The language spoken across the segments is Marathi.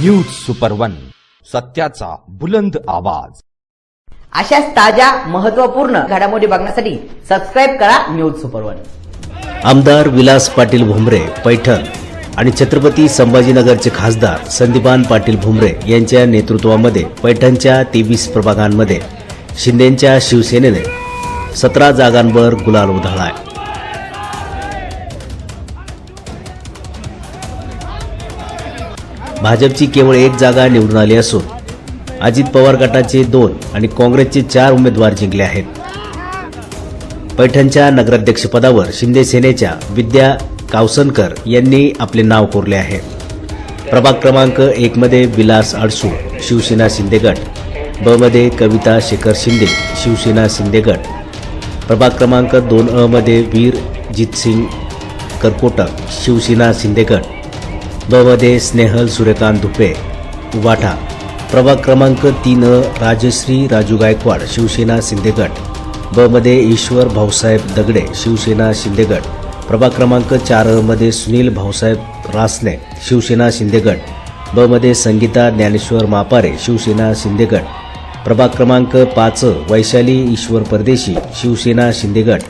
न्यूज सुपर वन सत्याचा बुलंद आवाज. अशाच ताज्या महत्त्वपूर्ण घडामोडी बघण्यासाठी सबस्क्राईब करा न्यूज सुपर वन आमदार विलास पाटील भुमरे पैठण आणि छत्रपती संभाजीनगरचे खासदार संदीपान पाटील भुमरे यांच्या नेतृत्वामध्ये पैठणच्या तेवीस प्रभागांमध्ये शिंदेच्या शिवसेनेने सतरा जागांवर गुलाल उधळलाय. भाजपची केवळ एक जागा निवडून आली असून अजित पवार गटाचे दोन आणि काँग्रेसचे चार उमेदवार जिंकले आहेत. पैठणच्या नगराध्यक्षपदावर शिंदे सेनेच्या विद्या कावसनकर यांनी आपले नाव कोरले आहे. प्रभाग क्रमांक एकमध्ये विलास अडसूळ शिवसेना शिंदे गट ब मध्ये कविता शेखर शिंदे शिवसेना शिंदे गट प्रभाग क्रमांक दोन अ मध्ये वीर जितसिंग करकोटक शिवसेना शिंदे गट मध्ये स्नेहल सूर्यकांत धुपे. वाटा प्रभाग क्रमांक तीन राजश्री राजू गायकवाड शिवसेना शिंदे बमध्ये ब मध्ये ईश्वर भाऊसाहेब दगडे शिवसेना शिंदेगड प्रभाग क्रमांक चारमध्ये सुनील भाऊसाहेब रासने शिवसेना शिंदेगड बमध्ये ब मध्ये संगीता ज्ञानेश्वर मापारे शिवसेना शिंदेगड प्रभाग क्रमांक पाच वैशाली ईश्वर परदेशी शिवसेना शिंदेगड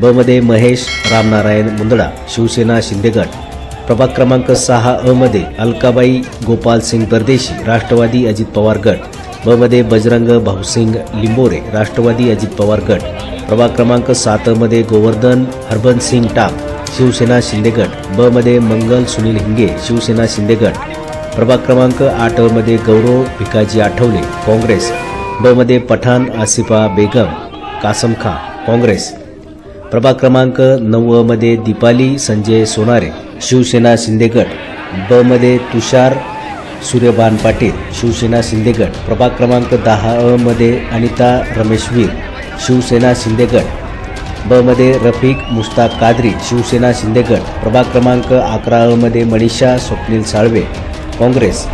बमध्ये ब मध्ये महेश रामनारायण मुंदडा शिवसेना शिंदेगड प्रभाग क्रमांक सहा अ मध्ये अलकाबाई गोपाल सिंग परदेशी राष्ट्रवादी अजित पवार गट. ब मध्ये बजरंग भाऊसिंग लिंबोरे राष्ट्रवादी अजित पवार गट. प्रभाग क्रमांक सात मध्ये गोवर्धन हरबन सिंग टाक शिवसेना शिंदे गट. ब मध्ये मंगल सुनील हिंगे शिवसेना शिंदे गट. प्रभाग क्रमांक आठमध्ये गौरव भिकाजी आठवले काँग्रेस. ब मध्ये पठाण आसिफा बेगम कासम खां काँग्रेस. प्रभाग क्रमांक नऊ मध्ये दीपाली संजय सोनारे शिवसेना शिंदेगड बमध्ये ब मध्ये तुषार सूर्यबान पाटील शिवसेना शिंदेगड प्रभाग क्रमांक दहा अ मध्ये अनिता रमेशवीर शिवसेना शिंदेगड बमध्ये ब मध्ये रफिक मुस्ताक कादरी शिवसेना शिंदेगड प्रभाग क्रमांक अकरा अ मध्ये मनीषा स्वप्नील साळवे काँग्रेस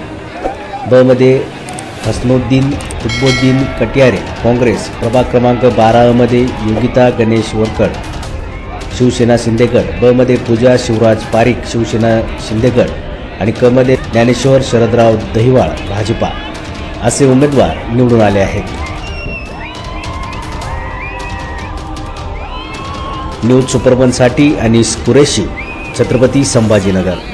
ब मध्ये हसनुद्दीन कुतबुद्दीन कटियारे काँग्रेस प्रभाग क्रमांक बारा अ मध्ये योगिता गणेश वरकड शिवसेना शिंदेगड ब मध्ये पूजा शिवराज पारिक शिवसेना शिंदेगड आणि क मध्ये ज्ञानेश्वर शरदराव दहिवाळ भाजपा असे उमेदवार निवडून आले आहेत. न्यूज सुपरबनसाठी अनिस कुरेशी छत्रपती संभाजीनगर.